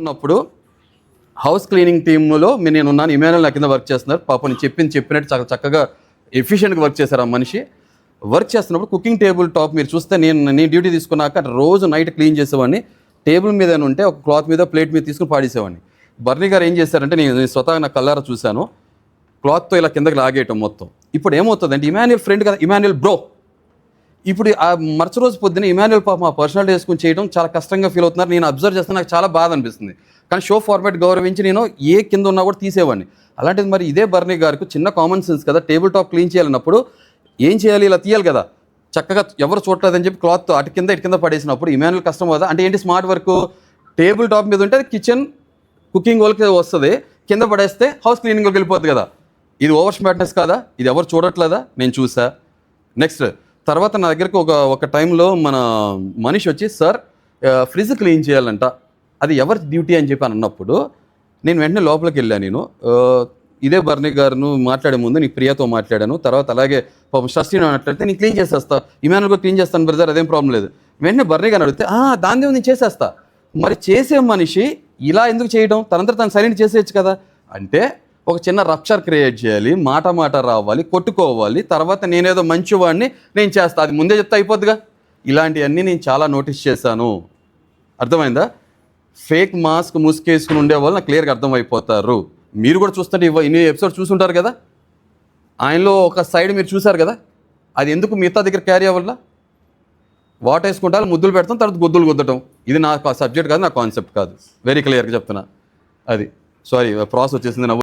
ఉన్నప్పుడు house cleaning టీంలో నేను ఉన్నాను. ఇమానుల్ నా కింద వర్క్ చేస్తున్నారు. పాపం నేను చెప్పింది చెప్పినట్టు చాలా చక్కగా ఎఫిషియెంట్గా వర్క్ చేశారు ఆ మనిషి. వర్క్ చేస్తున్నప్పుడు కుకింగ్ టేబుల్ టాప్ మీరు చూస్తే నేను నేను డ్యూటీ తీసుకున్నాక రోజు నైట్ క్లీన్ చేసేవాడిని. టేబుల్ మీద ఉంటే ఒక క్లాత్ మీద ప్లేట్ మీద తీసుకుని పాడేసేవాడిని. బర్నీ గారు ఏం చేశారంటే నేను స్వతహా స్వతహాగా నా కల్లారా చూశాను. క్లాత్తో ఇలా కిందకి లాగేయటం మొత్తం. ఇప్పుడు ఏమవుతుందంటే ఇమాన్యుల్ ఫ్రెండ్ కదా ఇమాన్యుల్ బ్రో ఇప్పుడు ఆ రోజు పొద్దున్న ఇమాన్యుల్ పాప మా పర్సనల్ వేసుకుని చేయడం చాలా కష్టంగా ఫీల్ అవుతున్నారు. నేను అబ్జర్వ్ చేస్తే నాకు చాలా బాధ అనిపిస్తుంది. కానీ షో ఫార్మాట్ గౌరవించి నేను ఏ కింద ఉన్నా కూడా తీసేవాడిని. అలాంటిది మరి ఇదే బర్నీ గారికి చిన్న కామన్ సెన్స్ కదా టేబుల్ టాప్ క్లీన్ చేయాలన్నప్పుడు ఏం చేయాలి? ఇలా తీయాలి కదా. చక్కగా ఎవరు చూడలేదని చెప్పి క్లాత్ అటు కింద ఇటు కింద పడేసినప్పుడు ఇమాన్యుల్ కష్టం కదా అంటే ఏంటి స్మార్ట్ వర్క్ టేబుల్ టాప్ మీద ఉంటే కిచెన్ కుకింగ్ వాళ్ళకి వస్తుంది. కింద పడేస్తే హౌస్ క్లీనింగ్కి వెళ్ళిపోతుంది కదా. ఇది ఓవర్ స్మార్ట్నెస్ కాదా? ఇది ఎవరు చూడట్లేదా? నేను చూసా. నెక్స్ట్ తర్వాత నా దగ్గరకు ఒక ఒక టైంలో మన మనిషి వచ్చి సార్ ఫ్రిడ్జ్ క్లీన్ చేయాలంట. అది ఎవరి డ్యూటీ అని చెప్పి అని అన్నప్పుడు నేను వెంటనే లోపలికి వెళ్ళాను నేను. ఇదే బర్నీ గారును మాట్లాడే ముందు నీ ప్రియతో మాట్లాడాను. తర్వాత అలాగే పాపం షష్ఠి మాట్లాడితే నేను క్లీన్ చేసేస్తా. ఇమానుల్ కూడా క్లీన్ చేస్తాను బ్రదర్ అదేం ప్రాబ్లం లేదు. వెంటనే బర్నీ గారిని అడిగితే "ఆ, దాని నేను చేసేస్తా. మరి చేసే మనిషి ఇలా ఎందుకు చేయడం? తనంతా తను సరైన చేసేయచ్చు కదా. అంటే ఒక చిన్న రప్చర్ క్రియేట్ చేయాలి మాట మాట రావాలి కొట్టుకోవాలి తర్వాత నేనేదో మంచివాడిని నేను చేస్తా. అది ముందే చెప్తే అయిపోద్దిగా. ఇలాంటివన్నీ నేను చాలా నోటీస్ చేశాను. అర్థమైందా? ఫేక్ మాస్క్ ముసుకేసుకుని ఉండే వాళ్ళు నాకు క్లియర్గా అర్థమైపోతారు. మీరు కూడా చూస్తుంటే ఇవ్వ ఇన్ని ఎపిసోడ్ చూసుంటారు కదా? ఆయనలో ఒక సైడ్ మీరు చూసారు కదా? అది ఎందుకు మిగతా దగ్గర క్యారీ అవ్వాల వాటర్ వేసుకుంటారు ముద్దులు పెడతాం తర్వాత గుద్దులు గుద్దటం. ఇది నా సబ్జెక్ట్ కాదు నా కాన్సెప్ట్ కాదు. వెరీ క్లియర్గా చెప్తున్నా. అది. సారీ ప్రాసెస్ వచ్చేసింది నవ్వు